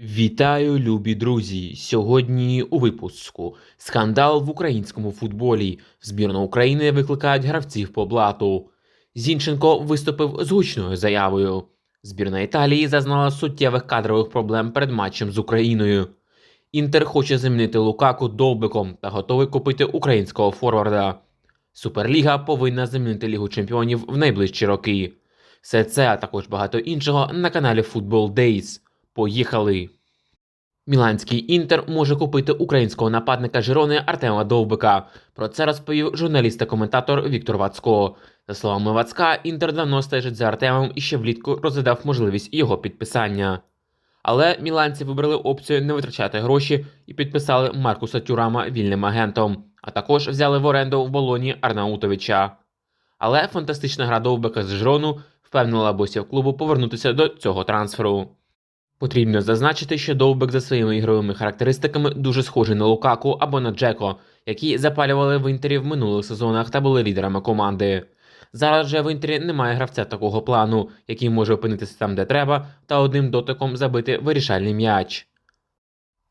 Вітаю, любі друзі! Сьогодні у випуску скандал в українському футболі. Збірну України викликають гравців по блату. Зінченко виступив з гучною заявою. Збірна Італії зазнала суттєвих кадрових проблем перед матчем з Україною. Інтер хоче замінити Лукаку довбиком та готовий купити українського форварда. Суперліга повинна замінити Лігу чемпіонів в найближчі роки. Все це, а також багато іншого на каналі Football Days. Поїхали! Міланський інтер може купити українського нападника Жирони Артема Довбика. Про це розповів журналіст та коментатор Віктор Вацько. За словами Вацка, інтер давно стежить за Артемом і ще влітку розглядав можливість його підписання. Але міланці вибрали опцію не витрачати гроші і підписали Маркуса Тюрама вільним агентом, а також взяли в оренду в болоні Арнаутовича. Але фантастична гра Довбика з Жирону впевнила босів клубу повернутися до цього трансферу. Потрібно зазначити, що Довбек за своїми ігровими характеристиками дуже схожий на Лукаку або на Джеко, які запалювали в інтері в минулих сезонах та були лідерами команди. Зараз же в інтері немає гравця такого плану, який може опинитися там, де треба, та одним дотиком забити вирішальний м'яч.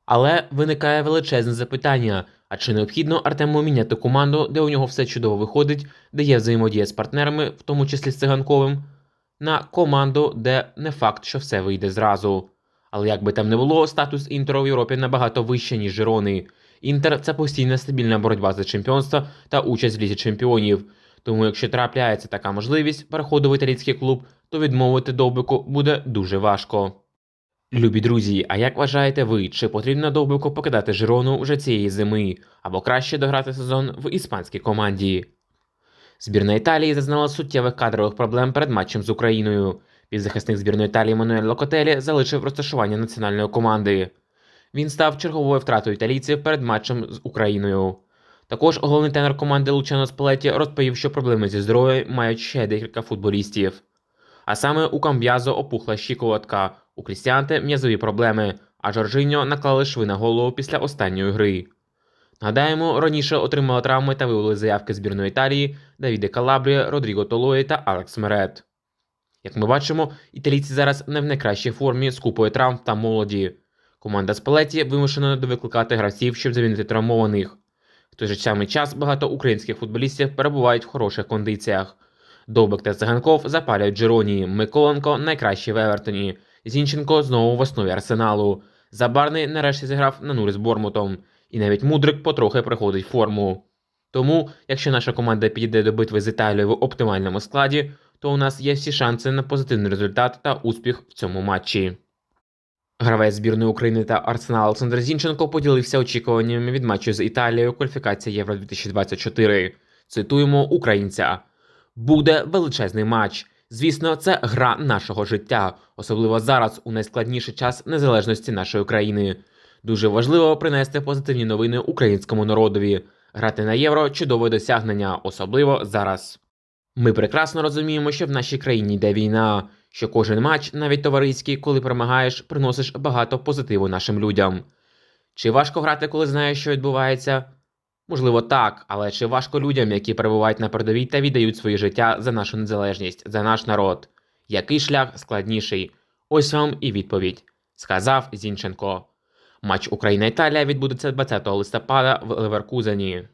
Але виникає величезне запитання: а чи необхідно Артему міняти команду, де у нього все чудово виходить, де є взаємодія з партнерами, в тому числі з циганковим, на команду, де не факт, що все вийде зразу. Але як би там не було, статус Інтера в Європі набагато вищий, ніж Жирони. Інтер це постійна стабільна боротьба за чемпіонство та участь в лізі чемпіонів. Тому, якщо трапляється така можливість переходу в італійський клуб, то відмовити довбику буде дуже важко. Любі друзі, а як вважаєте ви, чи потрібно довбику покидати Жирону вже цієї зими, або краще дограти сезон в іспанській команді? Збірна Італії зазнала суттєвих кадрових проблем перед матчем з Україною. Півзахисник збірної Італії Мануель Локотелі залишив розташування національної команди. Він став черговою втратою італійців перед матчем з Україною. Також головний тренер команди Лучано Спалетті розповів, що проблеми зі здоров'ям мають ще декілька футболістів. А саме у Камб'язо опухла щиколотка, у Крістіанте м'язові проблеми, а Жоржиньо наклали шви на голову після останньої гри. Нагадаємо, раніше отримали травми та вивели заявки збірної Італії Давіде Калабрія, Родріго Толої та Алекс Мерет. Як ми бачимо, італійці зараз не в найкращій формі з купою травм та молоді. Команда Спалеті вимушена довикликати гравців, щоб замінити травмованих. В той же самий час багато українських футболістів перебувають в хороших кондиціях. Довбик та Циганков запалюють Джероні, Миколенко найкращий в Евертоні, Зінченко знову в основі арсеналу. Забарний нарешті зіграв на нуль з Бормутом, і навіть Мудрик потрохи приходить в форму. Тому, якщо наша команда підійде до битви з Італією в оптимальному складі, то у нас є всі шанси на позитивний результат та успіх в цьому матчі. Гравець збірної України та Арсенал Олександр Зінченко поділився очікуваннями від матчу з Італією кваліфікації Євро 2024. Цитуємо українця: буде величезний матч. Звісно, це гра нашого життя, особливо зараз, у найскладніший час незалежності нашої країни. Дуже важливо принести позитивні новини українському народові. Грати на євро чудове досягнення, особливо зараз. Ми прекрасно розуміємо, що в нашій країні йде війна, що кожен матч, навіть товариський, коли перемагаєш, приносиш багато позитиву нашим людям. Чи важко грати, коли знаєш, що відбувається? Можливо, так, але чи важко людям, які перебувають на передовій та віддають своє життя за нашу незалежність, за наш народ? Який шлях складніший? Ось вам і відповідь, сказав Зінченко. Матч Україна-Італія відбудеться 20 листопада в Леверкузені.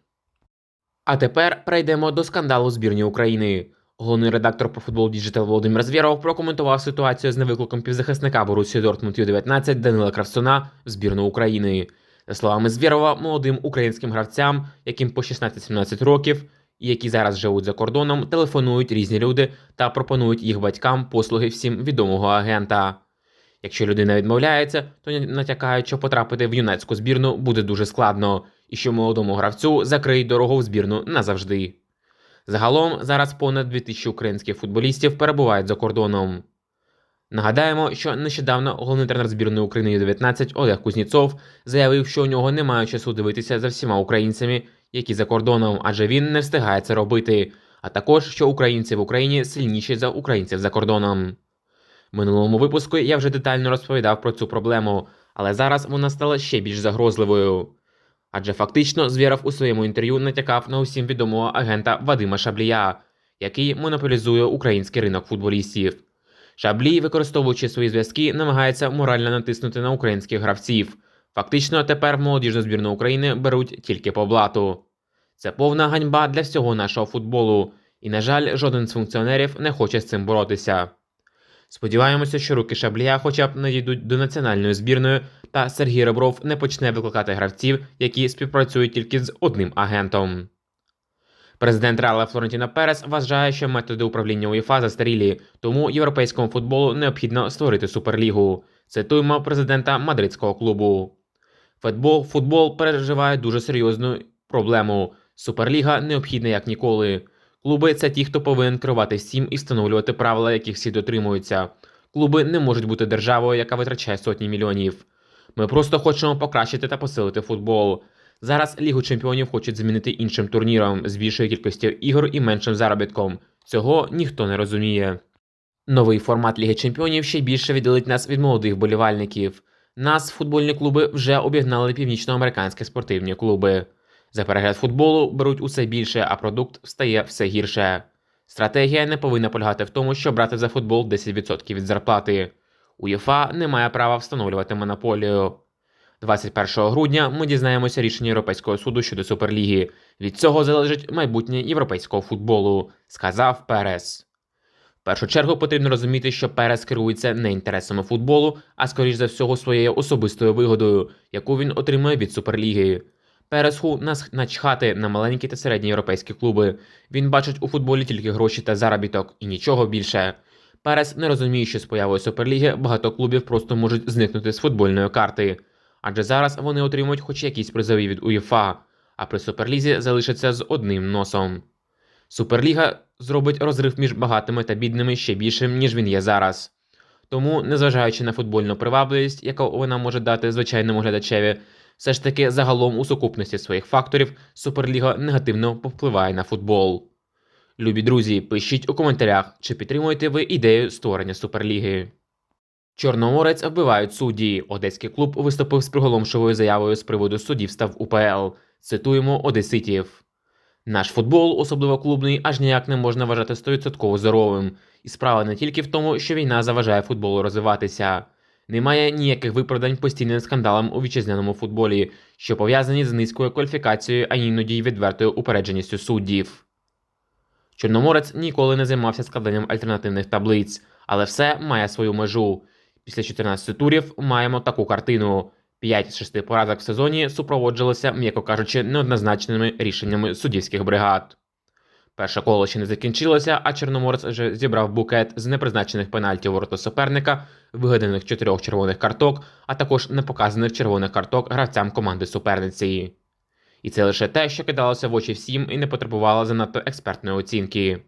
А тепер перейдемо до скандалу збірні України. Головний редактор про футбол Діджитал Володимир Звєров прокоментував ситуацію з невикликом півзахисника Борусі Дортмунд Ю-19 Данила Кравцуна в збірну України. За словами Звєрова, молодим українським гравцям, яким по 16-17 років, і які зараз живуть за кордоном, телефонують різні люди та пропонують їх батькам послуги всім відомого агента. Якщо людина відмовляється, то натякають, що потрапити в юнацьку збірну буде дуже складно, і що молодому гравцю закриють дорогу в збірну назавжди. Загалом зараз понад 2000 українських футболістів перебувають за кордоном. Нагадаємо, що нещодавно головний тренер збірної України Ю-19 Олег Кузніцов заявив, що у нього немає часу дивитися за всіма українцями, які за кордоном, адже він не встигає це робити, а також що українці в Україні сильніші за українців за кордоном. Минулому випуску я вже детально розповідав про цю проблему, але зараз вона стала ще більш загрозливою. Адже фактично Звєров у своєму інтерв'ю натякав на усім відомого агента Вадима Шаблія, який монополізує український ринок футболістів. Шаблі, використовуючи свої зв'язки, намагається морально натиснути на українських гравців. Фактично, тепер молодіжну збірну України беруть тільки по блату. Це повна ганьба для всього нашого футболу, і, на жаль, жоден з функціонерів не хоче з цим боротися. Сподіваємося, що руки Шаблія хоча б не дійдуть до національної збірної, та Сергій Ребров не почне викликати гравців, які співпрацюють тільки з одним агентом. Президент Реала Флорентіно Перес вважає, що методи управління УЄФА застарілі, тому європейському футболу необхідно створити суперлігу. Цитуємо президента мадридського клубу. Футбол, футбол переживає дуже серйозну проблему. Суперліга необхідна як ніколи. Клуби це ті, хто повинен керувати всім і встановлювати правила, яких всі дотримуються. Клуби не можуть бути державою, яка витрачає сотні мільйонів. Ми просто хочемо покращити та посилити футбол. Зараз Лігу чемпіонів хочуть змінити іншим турніром з більшою кількістю ігор і меншим заробітком. Цього ніхто не розуміє. Новий формат Ліги Чемпіонів ще більше віддалить нас від молодих болівальників. Нас, футбольні клуби, вже обігнали північноамериканські спортивні клуби. За перегляд футболу беруть усе більше, а продукт стає все гірше. Стратегія не повинна полягати в тому, щоб брати за футбол 10% від зарплати. УЄФА не має права встановлювати монополію. 21 грудня ми дізнаємося рішення Європейського суду щодо Суперліги. Від цього залежить майбутнє європейського футболу, сказав Перес. В першу чергу потрібно розуміти, що Перес керується не інтересами футболу, а скоріш за всього своєю особистою вигодою, яку він отримує від Суперліги. Пересху нас начхати на маленькі та середні європейські клуби. Він бачить у футболі тільки гроші та заробіток і нічого більше. Перес не розуміє, що з появою Суперліги багато клубів просто можуть зникнути з футбольної карти, адже зараз вони отримують хоч якісь призові від УЄФА, а при Суперлізі залишаться з одним носом. Суперліга зробить розрив між багатими та бідними ще більшим, ніж він є зараз. Тому, незважаючи на футбольну привабливість, яку вона може дати звичайному глядачеві, все ж таки загалом у сукупності своїх факторів Суперліга негативно повпливає на футбол. Любі друзі, пишіть у коментарях, чи підтримуєте ви ідею створення Суперліги. Чорноморець вбивають судді. Одеський клуб виступив з приголомшовою заявою з приводу суддівства в УПЛ. Цитуємо Одеситів. Наш футбол, особливо клубний, аж ніяк не можна вважати 100% здоровим. І справа не тільки в тому, що війна заважає футболу розвиватися. Немає ніяких виправдань постійним скандалам у вітчизняному футболі, що пов'язані з низькою кваліфікацією, а іноді й відвертою упередженістю суддів. Чорноморець ніколи не займався складанням альтернативних таблиць, але все має свою межу. Після 14 турів маємо таку картину: 5 з 6 поразок в сезоні супроводжувалися, м'яко кажучи, неоднозначними рішеннями суддівських бригад. Перше коло ще не закінчилося, а Чорноморець вже зібрав букет з непризначених пенальтів ворота суперника, вигаданих чотирьох червоних карток, а також непоказаних червоних карток гравцям команди суперниці. І це лише те, що кидалося в очі всім і не потребувало занадто експертної оцінки.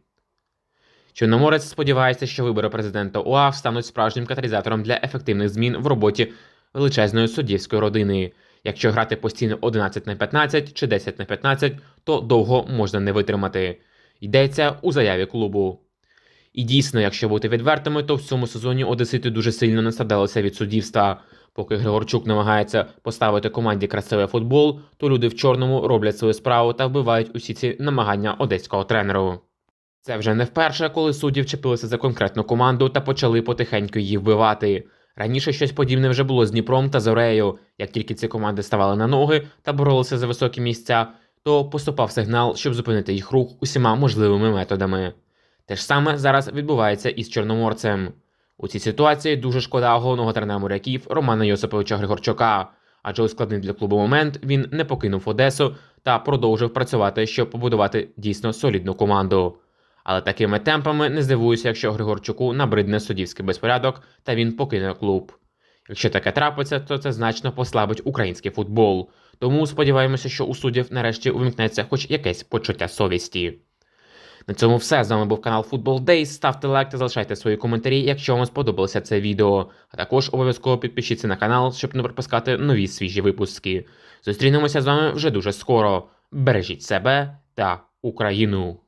Чорноморець сподівається, що вибори президента УАФ стануть справжнім каталізатором для ефективних змін в роботі величезної суддівської родини. Якщо грати постійно 11 на 15 чи 10 на 15, то довго можна не витримати. Йдеться у заяві клубу. І дійсно, якщо бути відвертими, то в цьому сезоні Одесити дуже сильно настрадалися від суддівства. Поки Григорчук намагається поставити команді красивий футбол, то люди в чорному роблять свою справу та вбивають усі ці намагання одеського тренеру. Це вже не вперше, коли судді вчепилися за конкретну команду та почали потихеньку її вбивати. Раніше щось подібне вже було з Дніпром та Зорею. Як тільки ці команди ставали на ноги та боролися за високі місця, то поступав сигнал, щоб зупинити їх рух усіма можливими методами. Те ж саме зараз відбувається і з Чорноморцем. У цій ситуації дуже шкода головного тренера моряків Романа Йосиповича Григорчука, адже у складний для клубу момент він не покинув Одесу та продовжив працювати, щоб побудувати дійсно солідну команду. Але такими темпами не здивуюся, якщо Григорчуку набридне суддівський безпорядок та він покине клуб. Якщо таке трапиться, то це значно послабить український футбол. Тому сподіваємося, що у суддів нарешті увімкнеться хоч якесь почуття совісті. На цьому все. З вами був канал Football Days. Ставте лайк та залишайте свої коментарі, якщо вам сподобалося це відео. А також обов'язково підпишіться на канал, щоб не пропускати нові свіжі випуски. Зустрінемося з вами вже дуже скоро. Бережіть себе та Україну!